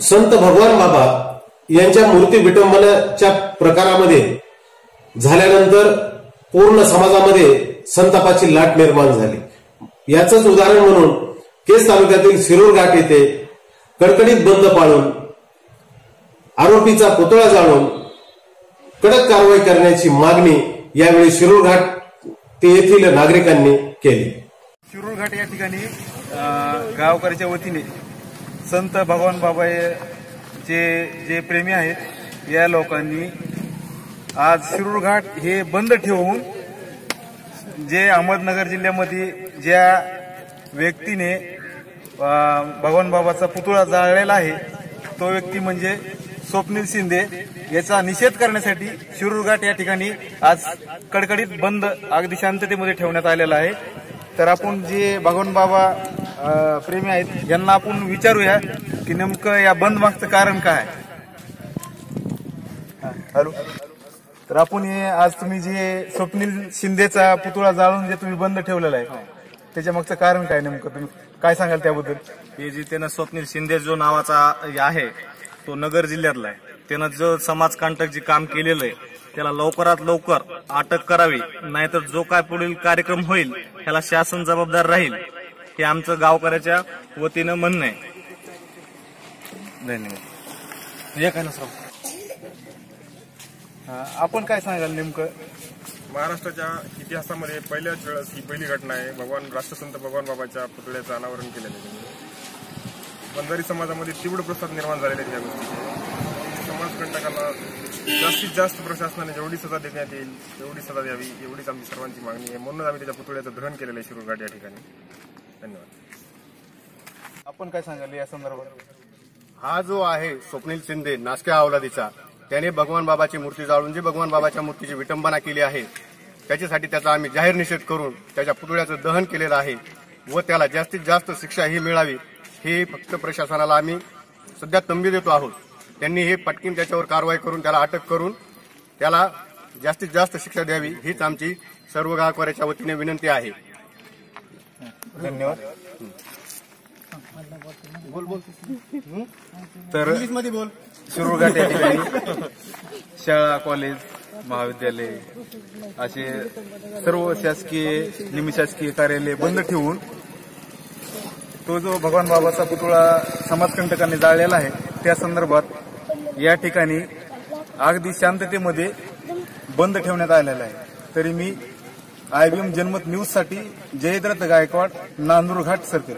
संत भगवान बाबा यांच्या मूर्ती विटंबनाच्या प्रकारामध्ये झाल्यानंतर पूर्ण समाजामध्ये संतापाची लाट निर्माण झाली. याच उदाहरण म्हणून केस तालुक्यातील शिरूर घाट येथे कडकडीत बंद पाळून आरोपीचा पुतळा जाळून कडक कारवाई करण्याची मागणी यावेळी शिरूर घाट ते येथील नागरिकांनी केली. शिरूर घाट या ठिकाणी अं, गावकऱ्याच्या वतीने संत भगवान बाबा जे जे प्रेमी आहेत या लोकांनी आज शिरूर घाट हे बंद ठेवून जे अहमदनगर जिल्ह्यामध्ये ज्या व्यक्तीने भगवान बाबाचा पुतळा जाळलेला आहे तो व्यक्ती म्हणजे स्वप्नील शिंदे. याचा निषेध करण्यासाठी शिरूर घाट या ठिकाणी आज कडकडीत बंद अगदी शांततेमध्ये ठेवण्यात आलेला आहे. तर आपण जे भगवान बाबा प्रेमी आहेत. यांना आपण विचारूया की नेमकं या बंद मागचं कारण काय? हॅलो. तर आपण हे आज तुम्ही जे स्वप्नील शिंदेचा पुतळा जाळून जे तुम्ही बंद ठेवलेला आहे त्याच्या मागचं कारण काय नेमकं? तुम्ही काय सांगाल त्याबद्दल? हे जे त्यानं स्वप्नील शिंदे जो नावाचा आहे तो नगर जिल्ह्यातला आहे. त्यानं जो समाजकंटक जे काम केलेलं आहे त्याला लवकरात लवकर अटक करावी नाहीतर जो काय पुढील कार्यक्रम होईल त्याला शासन जबाबदार राहील. हे आमचं गावकऱ्याच्या वतीनं म्हणणं आहे. धन्यवाद. या काय नसराव हा, आपण काय सांगाल नेमकं? महाराष्ट्राच्या इतिहासामध्ये पहिल्याच वेळेस ही पहिली घटना आहे. भगवान राष्ट्रसंत भगवान बाबाच्या पुतळ्याचं अनावरण केलेलं आहे. बंजारी समाजामध्ये तीव्र प्रसाद निर्माण झालेले आहेत या गोष्टीचे समाजकंटकांना जास्तीत जास्त प्रशासनाने जेवढी सजा देण्यात येईल तेवढी सजा द्यावी एवढीच आमची सर्वांची मागणी आहे. म्हणूनच आम्ही त्याच्या पुतळ्याचं दहन केलेलं आहे शिरूरघाट या ठिकाणी. धन्यवाद. आपण काय सांगाल या संदर्भात? हा जो आहे स्वप्नील शिंदे नासक्या अवलादीचा त्याने भगवान बाबाची मूर्ती जाळून जी भगवान बाबाच्या मूर्तीची विटंबना केली आहे त्याच्यासाठी त्याचा आम्ही जाहीर निषेध करून त्याच्या पुतळ्याचं दहन केलेलं आहे व त्याला जास्तीत जास्त शिक्षा ही मिळावी हे फक्त प्रशासनाला आम्ही सध्या तंबी देतो आहोत. त्यांनी हे पटकीन त्याच्यावर कारवाई करून त्याला अटक करून त्याला जास्तीत जास्त शिक्षा द्यावी हीच आमची सर्व गावकऱ्याच्या वतीने विनंती आहे. धन्यवाद. तर मध्ये बोल. शिरूरघाट या ठिकाणी शाळा कॉलेज महाविद्यालय असे सर्व शासकीय निमशासकीय कार्यालय बंद ठेवून तो जो भगवान बाबाचा पुतळा समाजकंटकांनी जाळलेला आहे त्या संदर्भात या ठिकाणी अगदी शांततेमध्ये बंद ठेवण्यात आलेला आहे. तरी मी आयबीएम जनमत न्यूजसाठी जयद्रथ गायकवाड नांदूर घाट सर्कल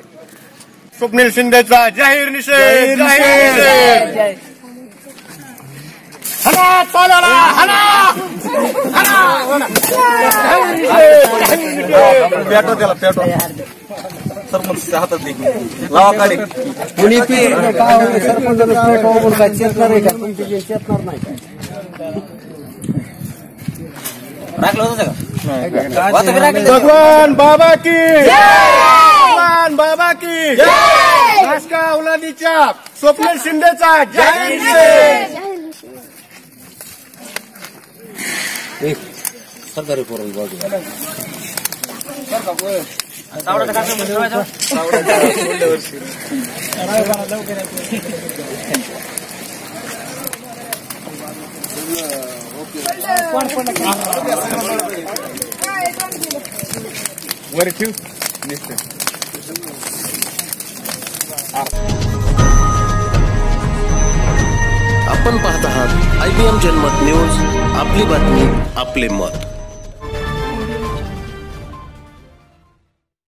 स्वप्नील शिंदेचा जाहीर निषेध पेटो त्याला पेटो सरपंच हातात लावा काढे. कुणी ते सरपंच काय चेतणार आहे का तुमची चेतणार नाही टाकलं होतं का? वाचा बी टाकलं. भगवान बाबा की भगवान बाबा की नासका औलादीच्या स्वप्नील शिंदेचा जाहीर निषेध सरकारी पोरण बाजू सावडाचा कार्यक्रम ठेवायचा. वर ठेव आपण पाहत आहात I T M Janmat news आपली बातमी आपले मत.